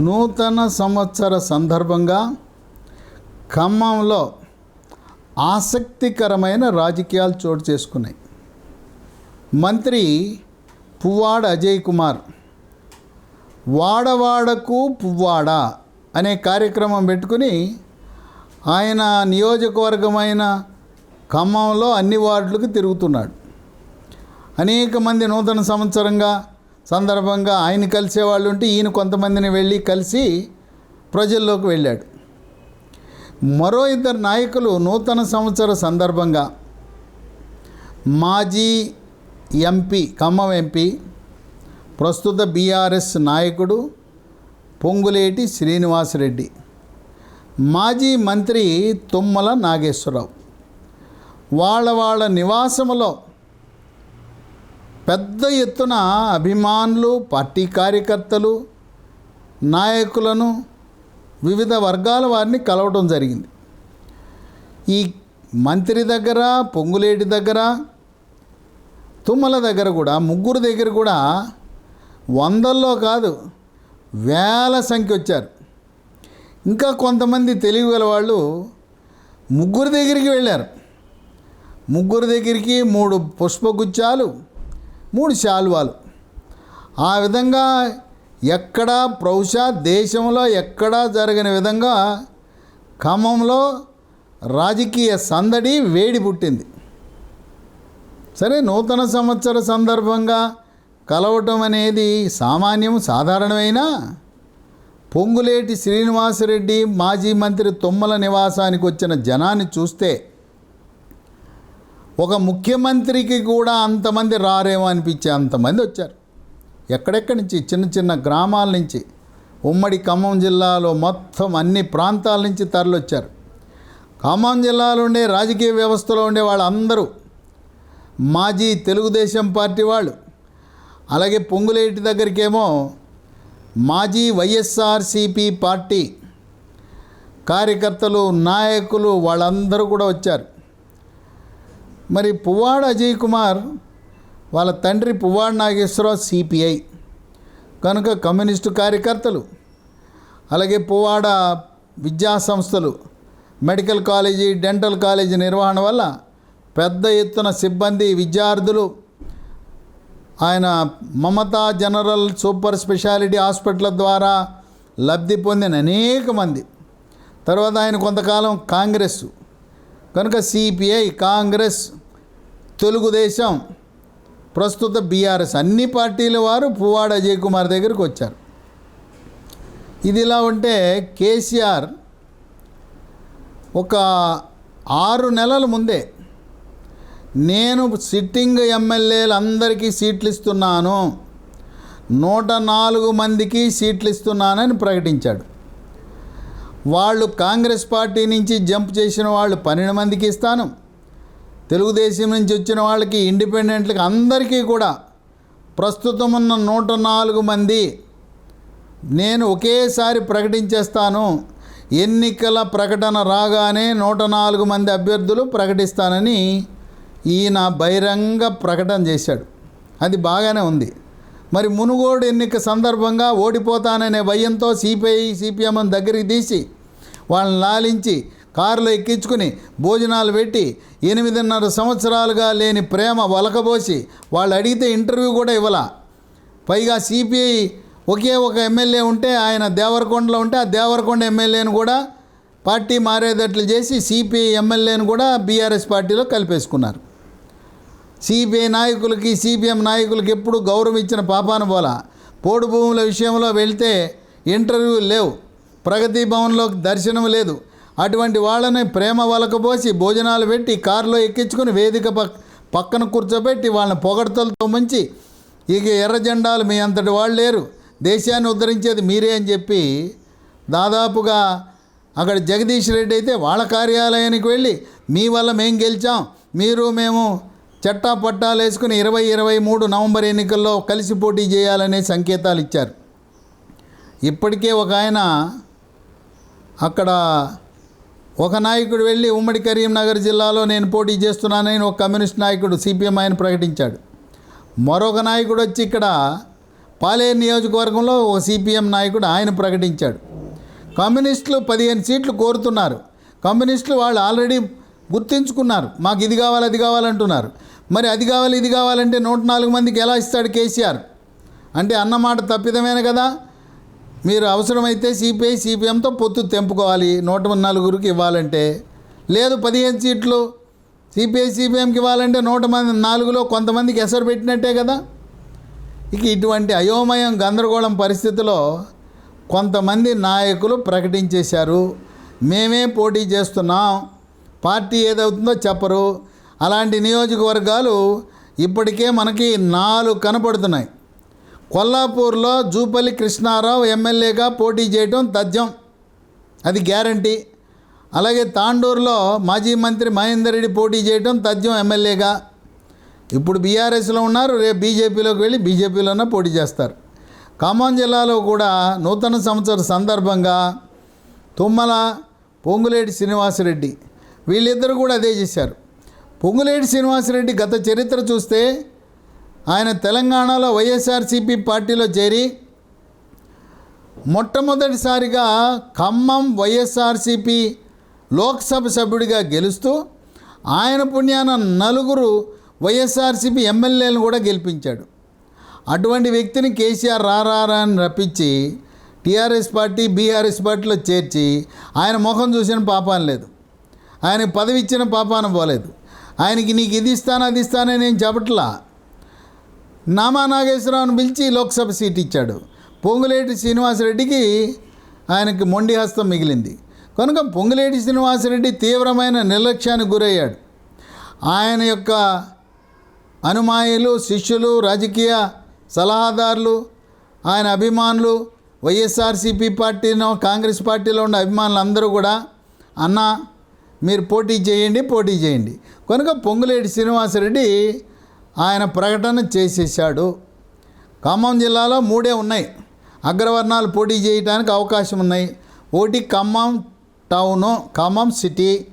నూతన సంవత్సర సందర్భంగా ఖమ్మంలో ఆసక్తికరమైన రాజకీయాలు చోటు చేసుకున్నాయి. మంత్రి పువ్వాడ అజయ్ కుమార్ వాడవాడకు పువ్వాడ అనే కార్యక్రమం పెట్టుకుని ఆయన నియోజకవర్గమైన ఖమ్మంలో అన్ని వార్డులకు తిరుగుతున్నాడు. అనేక మంది నూతన సంవత్సరంగా సందర్భంగా ఆయన కలిసే వాళ్ళు ఉంటే ఈయన కొంతమందిని వెళ్ళి కలిసి ప్రజల్లోకి వెళ్ళాడు. మరో ఇద్దరు నాయకులు నూతన సంవత్సర సందర్భంగా మాజీ ఎంపీ ఖమ్మం ఎంపీ ప్రస్తుత బీఆర్ఎస్ నాయకుడు పొంగులేటి శ్రీనివాసరెడ్డి మాజీ మంత్రి తుమ్మల నాగేశ్వరరావు. వాళ్ళ వాళ్ళ నివాసంలో పెద్ద ఎత్తున అభిమానులు పార్టీ కార్యకర్తలు నాయకులను వివిధ వర్గాల వారిని కలవడం జరిగింది. ఈ మంత్రి దగ్గర పొంగులేటి దగ్గర తుమ్మల దగ్గర కూడా ముగ్గురు దగ్గర కూడా వందల్లో కాదు వేల సంఖ్య వచ్చారు. ఇంకా కొంతమంది తెలివి గల వాళ్ళు ముగ్గురు దగ్గరికి వెళ్ళారు. ముగ్గురు దగ్గరికి మూడు పుష్పగుచ్చాలు మూడు శాలువాలు. ఆ విధంగా ఎక్కడా బహుశా దేశంలో ఎక్కడా జరిగిన విధంగా ఖమ్మంలో రాజకీయ సందడి వేడి పుట్టింది. సరే నూతన సంవత్సర సందర్భంగా కలవటం అనేది సామాన్యం సాధారణమైనా? పొంగులేటి శ్రీనివాసరెడ్డి మాజీ మంత్రి తుమ్మల నివాసానికి వచ్చిన జనాన్ని చూస్తే ఒక ముఖ్యమంత్రికి కూడా అంతమంది రారేమో అనిపించే అంతమంది వచ్చారు. ఎక్కడెక్కడి నుంచి? చిన్న చిన్న గ్రామాల నుంచి. ఉమ్మడి ఖమ్మం జిల్లాలో మొత్తం అన్ని ప్రాంతాల నుంచి తరలొచ్చారు. ఖమ్మం జిల్లాలో ఉండే రాజకీయ వ్యవస్థలో ఉండే వాళ్ళందరూ మాజీ తెలుగుదేశం పార్టీ వాళ్ళు అలాగే పొంగులేటి దగ్గరికేమో మాజీ వైఎస్ఆర్సిపి పార్టీ కార్యకర్తలు నాయకులు వాళ్ళందరూ కూడా వచ్చారు. మరి పువ్వాడ అజయ్ కుమార్ వాళ్ళ తండ్రి పువ్వాడ నాగేశ్వరరావు సిపిఐ కనుక కమ్యూనిస్టు కార్యకర్తలు అలాగే పువ్వాడ విద్యా సంస్థలు మెడికల్ కాలేజీ డెంటల్ కాలేజీ నిర్వహణ వల్ల పెద్ద ఎత్తున సిబ్బంది విద్యార్థులు ఆయన Mamata general super speciality hospital ద్వారా లబ్ధి పొందిన అనేక మంది. తర్వాత ఆయన కొంతకాలం కాంగ్రెస్ కనుక సిపిఐ కాంగ్రెస్ తెలుగుదేశం ప్రస్తుత బీఆర్ఎస్ అన్ని పార్టీల వారు పువ్వాడ అజయ్ కుమార్ దగ్గరికి వచ్చారు. ఇది ఇలా ఉంటే కేసీఆర్ ఒక ఆరు నెలల ముందే నేను సిట్టింగ్ ఎమ్మెల్యేలు అందరికీ సీట్లు ఇస్తున్నాను నూట నాలుగు మందికి సీట్లు ఇస్తున్నానని ప్రకటించాడు. వాళ్ళు కాంగ్రెస్ పార్టీ నుంచి జంప్ చేసిన వాళ్ళు పన్నెండు మందికి ఇస్తాను. తెలుగుదేశం నుంచి వచ్చిన వాళ్ళకి ఇండిపెండెంట్లకి అందరికీ కూడా ప్రస్తుతం ఉన్న నూట నాలుగు మంది నేను ఒకేసారి ప్రకటించేస్తాను. ఎన్నికల ప్రకటన రాగానే నూట నాలుగు మంది అభ్యర్థులు ప్రకటిస్తానని ఈయన బహిరంగ ప్రకటన చేశాడు. అది బాగానే ఉంది. మరి మునుగోడు ఎన్నిక సందర్భంగా ఓడిపోతాననే భయంతో సిపిఐ సిపిఎం దగ్గరికి తీసి వాళ్ళని లాలించి కారులో ఎక్కించుకుని భోజనాలు పెట్టి ఎనిమిదిన్నర సంవత్సరాలుగా లేని ప్రేమ వలకబోసి వాళ్ళు అడిగితే ఇంటర్వ్యూ కూడా ఇవ్వాల. పైగా సిపిఐ ఒకే ఒక ఎమ్మెల్యే ఉంటే ఆయన దేవరకొండలో ఉంటే ఆ దేవరకొండ ఎమ్మెల్యేను కూడా పార్టీ మారేటట్లు చేసి సిపిఐ ఎమ్మెల్యేను కూడా బీఆర్ఎస్ పార్టీలో కలిపేసుకున్నారు. సిపిఐ నాయకులకి సిపిఎం నాయకులకి ఎప్పుడు గౌరవం ఇచ్చిన బోల పోల? పోడు భూముల విషయంలో వెళ్తే ఇంటర్వ్యూలు లేవు. ప్రగతి భవన్లో దర్శనం లేదు. అటువంటి వాళ్ళని ప్రేమ వలకపోసి భోజనాలు పెట్టి కారులో ఎక్కించుకుని వేదిక పక్ పక్కన కూర్చోబెట్టి వాళ్ళని పొగడతలతో ముంచి ఇక ఎర్ర జెండాలు మీ అంతటి వాళ్ళు లేరు. దేశాన్ని ఉద్ధరించేది మీరే అని చెప్పి దాదాపుగా అక్కడ జగదీష్ రెడ్డి అయితే వాళ్ళ కార్యాలయానికి వెళ్ళి మీ వల్ల మేము గెలిచాం. మీరు మేము చట్టా పట్టాలు వేసుకుని ఇరవై ఇరవై మూడు నవంబర్ ఎన్నికల్లో కలిసి పోటీ చేయాలనే సంకేతాలు ఇచ్చారు. ఇప్పటికే ఒక ఆయన అక్కడ ఒక నాయకుడు వెళ్ళి ఉమ్మడి కరీంనగర్ జిల్లాలో నేను పోటీ చేస్తున్నానని ఒక కమ్యూనిస్ట్ నాయకుడు సిపిఎం ఆయన ప్రకటించాడు. మరొక నాయకుడు వచ్చి ఇక్కడ పాలేరు నియోజకవర్గంలో ఓ సిపిఎం నాయకుడు ఆయన ప్రకటించాడు. కమ్యూనిస్టులు పదిహేను సీట్లు కోరుతున్నారు. కమ్యూనిస్టులు వాళ్ళు ఆల్రెడీ గుర్తించుకున్నారు. మాకు ఇది కావాలి అది కావాలంటున్నారు మరి అది కావాలి ఇది కావాలంటే నూట నాలుగు మందికి ఎలా ఇస్తాడు కేసీఆర్? అంటే అన్నమాట తప్పిదమేన కదా? మీరు అవసరమైతే సిపిఐ సిపిఎంతో పొత్తు తెంపుకోవాలి నూట నలుగురికి ఇవ్వాలంటే. లేదు పదిహేను సీట్లు సిపిఐ సిపిఎంకి ఇవ్వాలంటే నూట మంది నాలుగులో కొంతమందికి ఎసరు పెట్టినట్టే కదా? ఇక ఇటువంటి అయోమయం గందరగోళం పరిస్థితిలో కొంతమంది నాయకులు ప్రకటించేశారు. మేమే పోటీ చేస్తున్నాం. పార్టీ ఏదవుతుందో చెప్పరు. అలాంటి నియోజకవర్గాలు ఇప్పటికే మనకి నాలుగు కనపడుతున్నాయి. కొల్లాపూర్లో జూపల్లి కృష్ణారావు ఎమ్మెల్యేగా పోటీ చేయడం తథ్యం. అది గ్యారంటీ. అలాగే తాండూరులో మాజీ మంత్రి మహేందర్ రెడ్డి పోటీ చేయడం తథ్యం ఎమ్మెల్యేగా. ఇప్పుడు బీఆర్ఎస్లో ఉన్నారు రేపు బీజేపీలోకి వెళ్ళి బీజేపీలోనే పోటీ చేస్తారు. ఖమ్మం జిల్లాలో కూడా నూతన సంవత్సర సందర్భంగా తుమ్మల పొంగులేటి శ్రీనివాసరెడ్డి వీళ్ళిద్దరూ కూడా అదే చేశారు. పొంగులేటి శ్రీనివాసరెడ్డి గత చరిత్ర చూస్తే ఆయన తెలంగాణలో వైఎస్ఆర్సీపీ పార్టీలో చేరి మొట్టమొదటిసారిగా ఖమ్మం వైఎస్ఆర్సీపీ లోక్సభ సభ్యుడిగా గెలుస్తూ ఆయన పుణ్యాన నలుగురు వైఎస్ఆర్సీపీ ఎమ్మెల్యేలను కూడా గెలిపించాడు. అటువంటి వ్యక్తిని కేసీఆర్ రారా అని రప్పించి టీఆర్ఎస్ పార్టీ బీఆర్ఎస్ పార్టీలో చేర్చి ఆయన ముఖం చూసిన పాపాన లేదు. ఆయన పదవి ఇచ్చిన పాపాన పోలేదు. ఆయనకి నీకు ఇది ఇస్తాను అది ఇస్తానని నేను చెప్పట్లా? నామా నాగేశ్వరరావును పిలిచి లోక్సభ సీట్ ఇచ్చాడు. పొంగులేటి శ్రీనివాసరెడ్డికి ఆయనకి మొండి హస్తం మిగిలింది. కనుక పొంగులేటి శ్రీనివాసరెడ్డి తీవ్రమైన నిర్లక్ష్యానికి గురయ్యాడు. ఆయన యొక్క అనుమాయులు శిష్యులు రాజకీయ సలహాదారులు ఆయన అభిమానులు వైఎస్ఆర్సీపీ పార్టీనో కాంగ్రెస్ పార్టీలో ఉన్న అభిమానులు అందరూ కూడా అన్న మీరు పోటీ చేయండి పోటీ చేయండి. కనుక పొంగులేటి శ్రీనివాసరెడ్డి ఆయన ప్రకటన చేసేసాడు ఖమ్మం జిల్లాలో మూడే ఉన్నాయి. అగ్రవర్ణాలు పోటీ చేయడానికి అవకాశం ఉన్నాయి. ఒకటి ఖమ్మం టౌను ఖమ్మం సిటీ.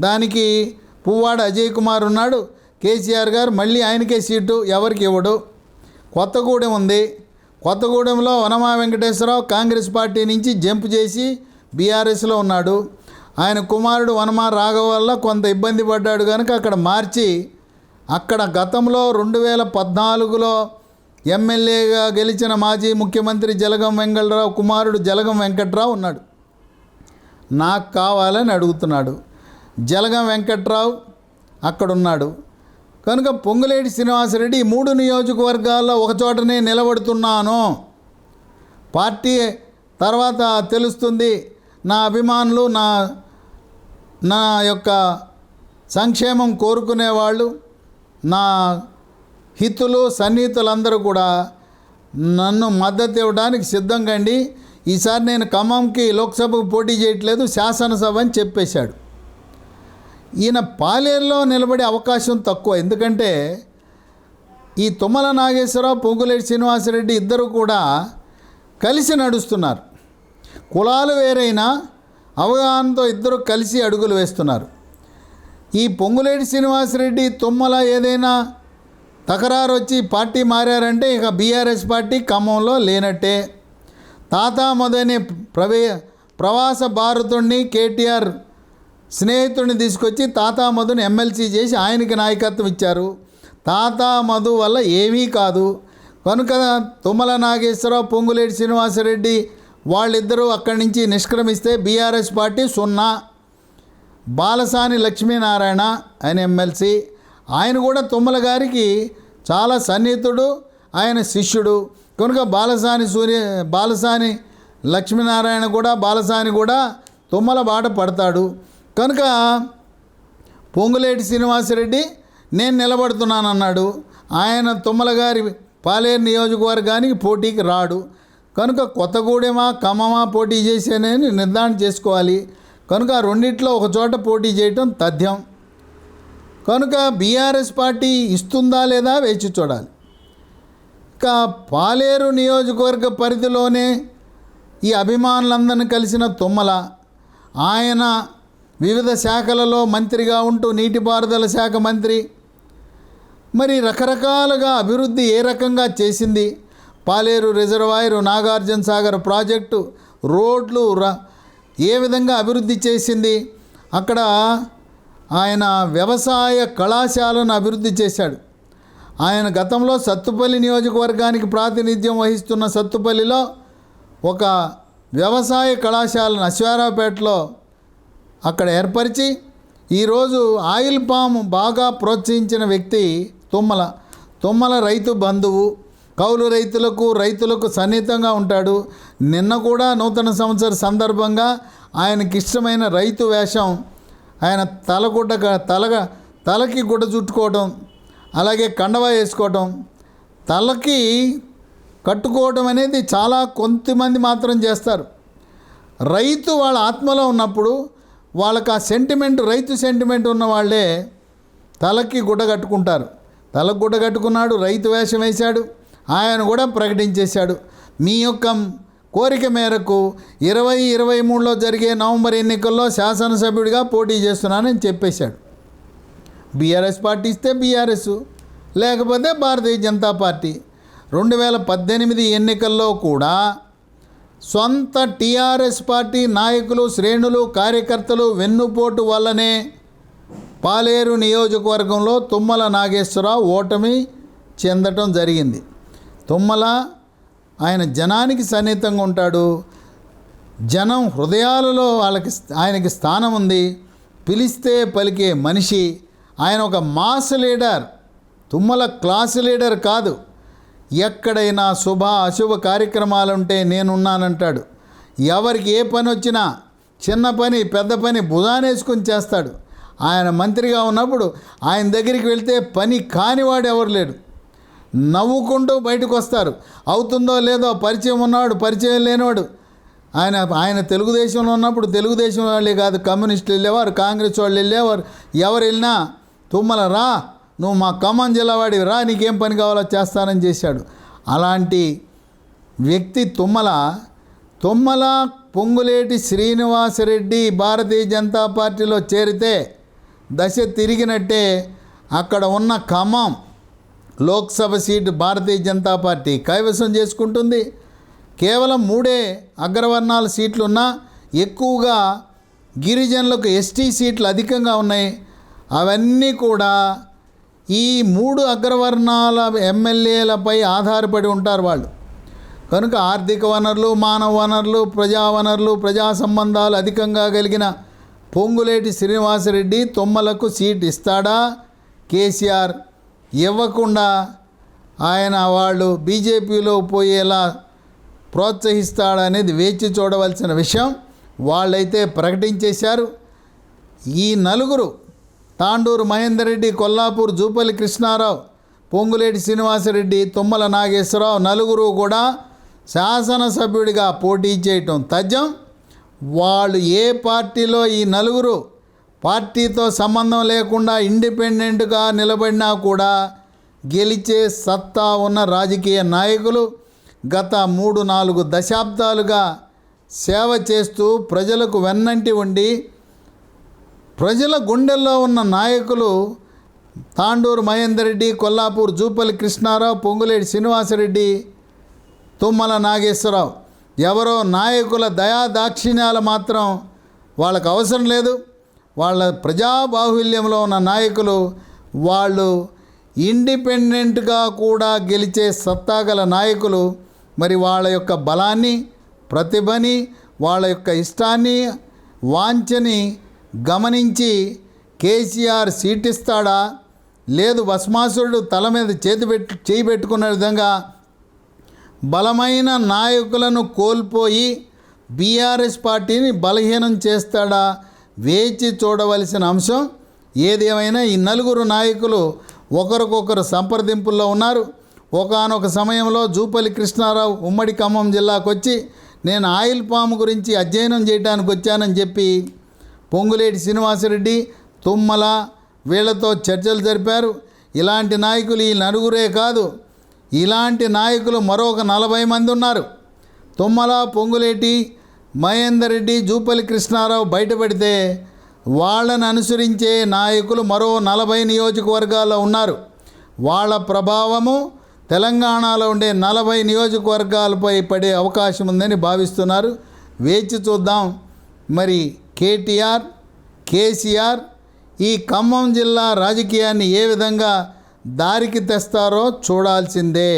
దానికి పువ్వాడ అజయ్ కుమార్ ఉన్నాడు. కేసీఆర్ గారు మళ్ళీ ఆయనకే సీటు ఎవరికి ఇవ్వడు? కొత్తగూడెం ఉంది. కొత్తగూడెంలో వనమా వెంకటేశ్వరరావు కాంగ్రెస్ పార్టీ నుంచి జంప్ చేసి బీఆర్ఎస్లో ఉన్నాడు. ఆయన కుమారుడు వనమా రాఘవ వల్ల కొంత ఇబ్బంది పడ్డాడు కనుక అక్కడ మార్చి అక్కడ గతంలో రెండు వేల పద్నాలుగులో ఎమ్మెల్యేగా గెలిచిన మాజీ ముఖ్యమంత్రి జలగం వెంకటరావు కుమారుడు జలగం వెంకట్రావు ఉన్నాడు. నాకు కావాలని అడుగుతున్నాడు. జలగం వెంకట్రావు అక్కడున్నాడు. కనుక పొంగులేటి శ్రీనివాసరెడ్డి ఈ మూడు నియోజకవర్గాల్లో ఒకచోటనే నిలబడుతున్నాను. పార్టీ తర్వాత తెలుస్తుంది. నా అభిమానులు నా నా యొక్క సంక్షేమం కోరుకునేవాళ్ళు నా హితులు సన్నిహితులందరూ కూడా నన్ను మద్దతు ఇవ్వడానికి సిద్ధంగా అండి ఈసారి నేను ఖమ్మంకి లోక్సభకు పోటీ చేయట్లేదు శాసనసభ అని చెప్పేశాడు. ఈయన పాలేరులో నిలబడే అవకాశం తక్కువ. ఎందుకంటే ఈ తుమ్మల నాగేశ్వరరావు పొంగులేటి శ్రీనివాసరెడ్డి ఇద్దరు కూడా కలిసి నడుస్తున్నారు. కులాలు వేరైనా అవగాహనతో ఇద్దరు కలిసి అడుగులు వేస్తున్నారు. ఈ పొంగులేటి శ్రీనివాసరెడ్డి తుమ్మల ఏదైనా తకరారు వచ్చి పార్టీ మారారంటే ఇక బీఆర్ఎస్ పార్టీ ఖమ్మంలో లేనట్టే. తాత మొదలైన ప్రవే ప్రవాస భారతుణ్ణి కేటీఆర్ స్నేహితుడిని తీసుకొచ్చి తాతా మధుని ఎమ్మెల్సీ చేసి ఆయనకి నాయకత్వం ఇచ్చారు. తాతా మధు వల్ల ఏమీ కాదు. కనుక తుమ్మల నాగేశ్వరరావు పొంగులేటి శ్రీనివాసరెడ్డి వాళ్ళిద్దరూ అక్కడి నుంచి నిష్క్రమిస్తే బీఆర్ఎస్ పార్టీ సున్నా. బాలసాని లక్ష్మీనారాయణ ఆయన ఎమ్మెల్సీ. ఆయన కూడా తుమ్మల గారికి చాలా సన్నిహితుడు ఆయన శిష్యుడు. కనుక బాలసాని సూర్య బాలసాని లక్ష్మీనారాయణ కూడా బాలసాని కూడా తుమ్మల బాట పడతాడు. కనుక పొంగులేటి శ్రీనివాసరెడ్డి నేను నిలబడుతున్నానన్నాడు. ఆయన తుమ్మల గారి పాలేరు నియోజకవర్గానికి పోటీకి రాడు. కనుక కొత్తగూడెమా ఖమ్మమా పోటీ చేసేనని నిర్ధారణ చేసుకోవాలి. కనుక ఆ రెండిట్లో ఒక చోట పోటీ చేయటం తథ్యం. కనుక బీఆర్ఎస్ పార్టీ ఇస్తుందా లేదా వేచి చూడాలి. ఇక పాలేరు నియోజకవర్గ పరిధిలోనే ఈ అభిమానులందరిని కలిసిన తుమ్మల ఆయన వివిధ శాఖలలో మంత్రిగా ఉంటూ నీటిపారుదల శాఖ మంత్రి. మరి రకరకాలుగా అభివృద్ధి ఏ రకంగా చేసింది? పాలేరు రిజర్వాయరు నాగార్జున సాగర్ ప్రాజెక్టు రోడ్లు ర ఏ విధంగా అభివృద్ధి చేసింది? అక్కడ ఆయన వ్యవసాయ కళాశాలను అభివృద్ధి చేశాడు. ఆయన గతంలో సత్తుపల్లి నియోజకవర్గానికి ప్రాతినిధ్యం వహిస్తున్న సత్తుపల్లిలో ఒక వ్యవసాయ కళాశాలను అశ్వారావుపేటలో అక్కడ ఏర్పరిచి ఈరోజు ఆయిల్ పాము బాగా ప్రోత్సహించిన వ్యక్తి తుమ్మల తుమ్మల రైతు బంధువు కౌలు రైతులకు రైతులకు సన్నిహితంగా ఉంటాడు. నిన్న కూడా నూతన సంవత్సర సందర్భంగా ఆయనకి ఇష్టమైన రైతు వేషం ఆయన తలగుడ్డ తలగా తలకి గుడ్డ చుట్టుకోవటం అలాగే కండవా వేసుకోవటం తలకి కట్టుకోవటం అనేది చాలా కొంతమంది మాత్రం చేస్తారు. రైతు వాళ్ళ ఆత్మలో ఉన్నప్పుడు వాళ్ళకి ఆ సెంటిమెంట్ రైతు సెంటిమెంట్ ఉన్న వాళ్ళే తలకి గుడ్డ కట్టుకుంటారు. తలకు గుడ్డ కట్టుకున్నాడు రైతు వేషం వేశాడు. ఆయన కూడా ప్రకటించేశాడు. మీ యొక్క కోరిక మేరకు ఇరవై ఇరవై మూడులో జరిగే నవంబర్ ఎన్నికల్లో శాసనసభ్యుడిగా పోటీ చేస్తున్నానని చెప్పేశాడు. బీఆర్ఎస్ పార్టీ ఇస్తే బీఆర్ఎస్ లేకపోతే భారతీయ జనతా పార్టీ. రెండు వేల పద్దెనిమిది ఎన్నికల్లో కూడా సొంత టీఆర్ఎస్ పార్టీ నాయకులు శ్రేణులు కార్యకర్తలు వెన్నుపోటు వల్లనే పాలేరు నియోజకవర్గంలో తుమ్మల నాగేశ్వరరావు ఓటమి చెందటం జరిగింది. తుమ్మల ఆయన జనానికి సన్నిహితంగా ఉంటాడు. జనం హృదయాలలో వాళ్ళకి ఆయనకి స్థానం ఉంది. పిలిస్తే పలికే మనిషి ఆయన ఒక mass leader. Tummala class leader కాదు. ఎక్కడైనా శుభ అశుభ కార్యక్రమాలు ఉంటే నేనున్నానంటాడు. ఎవరికి ఏ పని వచ్చినా చిన్న పని పెద్ద పని భుజానేసుకుని చేస్తాడు. ఆయన మంత్రిగా ఉన్నప్పుడు ఆయన దగ్గరికి వెళ్తే పని కానివాడు ఎవరు లేడు. నవ్వుకుంటూ బయటకు వస్తారు అవుతుందో లేదో పరిచయం ఉన్నవాడు పరిచయం లేనివాడు. ఆయన ఆయన తెలుగుదేశంలో ఉన్నప్పుడు తెలుగుదేశం వాళ్ళే కాదు కమ్యూనిస్టులు వెళ్ళేవారు కాంగ్రెస్ వాళ్ళు వెళ్ళేవారు. ఎవరు వెళ్ళినా తుమ్మల రా నువ్వు మా ఖమ్మం జిల్లా వాడివి రా నీకేం పని కావాలో చేస్తానని చేశాడు. అలాంటి వ్యక్తి తుమ్మల తుమ్మల పొంగులేటి శ్రీనివాసరెడ్డి భారతీయ జనతా పార్టీలో చేరితే దశ తిరిగినట్టే అక్కడ ఉన్న ఖమ్మం లోక్సభ సీటు భారతీయ జనతా పార్టీ కైవసం చేసుకుంటుంది. కేవలం మూడే అగ్రవర్ణాల సీట్లున్నా ఎక్కువగా గిరిజనులకు ఎస్టీ సీట్లు అధికంగా ఉన్నాయి. అవన్నీ కూడా ఈ మూడు అగ్రవర్ణాల ఎమ్మెల్యేలపై ఆధారపడి ఉంటారు వాళ్ళు. కనుక ఆర్థిక వనరులు మానవ వనరులు ప్రజా వనరులు ప్రజా సంబంధాలు అధికంగా కలిగిన పొంగులేటి శ్రీనివాసరెడ్డి తొమ్మలకు సీట్ ఇస్తాడా? కేసీఆర్ ఇవ్వకుండా ఆయన వాళ్ళు బీజేపీలో పోయేలా ప్రోత్సహిస్తాడనేది వేచి చూడవలసిన విషయం వాళ్ళైతే ప్రకటించేశారు. ఈ నలుగురు తాండూరు మహేందర్ రెడ్డి కొల్లాపూర్ జూపల్లి కృష్ణారావు పొంగులేటి శ్రీనివాసరెడ్డి తుమ్మల నాగేశ్వరరావు నలుగురు కూడా శాసనసభ్యుడిగా పోటీ చేయటం తజ్జం వాళ్ళు ఏ పార్టీలో ఈ నలుగురు పార్టీతో సంబంధం లేకుండా ఇండిపెండెంట్గా నిలబడినా కూడా గెలిచే సత్తా ఉన్న రాజకీయ నాయకులు గత మూడు నాలుగు దశాబ్దాలుగా సేవ చేస్తూ ప్రజలకు వెన్నంటి ఉండి ప్రజల గుండెల్లో ఉన్న నాయకులు తాండూరు మహేందర్ రెడ్డి కొల్లాపూర్ జూపల్లి కృష్ణారావు పొంగులేటి శ్రీనివాసరెడ్డి తుమ్మల నాగేశ్వరరావు. ఎవరో నాయకుల దయా దాక్షిణ్యాలు మాత్రం వాళ్ళకు అవసరం లేదు. వాళ్ళ ప్రజాబాహుల్యంలో ఉన్న నాయకులు వాళ్ళు ఇండిపెండెంట్గా కూడా గెలిచే సత్తాగల నాయకులు మరి వాళ్ళ యొక్క బలాన్ని ప్రతిభని వాళ్ళ యొక్క ఇష్టాన్ని వాంఛని గమనించి కేసీఆర్ సీటిస్తాడా? లేదు భస్మాసురుడు తల మీద చేతి పెట్టు చేయి పెట్టుకున్న విధంగా బలమైన నాయకులను కోల్పోయి బీఆర్ఎస్ పార్టీని బలహీనం చేస్తాడా? వేచి చూడవలసిన అంశం ఏదేమైనా ఈ నలుగురు నాయకులు ఒకరికొకరు సంప్రదింపుల్లో ఉన్నారు. ఒకానొక సమయంలో జూపల్లి కృష్ణారావు ఉమ్మడి ఖమ్మం జిల్లాకు వచ్చి నేను ఆయిల్ పాము గురించి అధ్యయనం చేయడానికి వచ్చానని చెప్పి పొంగులేటి శ్రీనివాసరెడ్డి తుమ్మల వీళ్ళతో చర్చలు జరిపారు. ఇలాంటి నాయకులు ఈ నలుగురే కాదు ఇలాంటి నాయకులు మరొక నలభై మంది ఉన్నారు. తుమ్మల పొంగులేటి మహేందర్ రెడ్డి జూపల్లి కృష్ణారావు బయటపడితే వాళ్ళను అనుసరించే నాయకులు మరో నలభై నియోజకవర్గాల్లో ఉన్నారు. వాళ్ళ ప్రభావము తెలంగాణలో ఉండే నలభై నియోజకవర్గాలపై పడే అవకాశం ఉందని భావిస్తున్నారు. వేచి చూద్దాం. మరి కేటీఆర్ కేసీఆర్ ఈ ఖమ్మం జిల్లా రాజకీయాన్ని ఏ విధంగా దారికి తెస్తారో చూడాల్సిందే.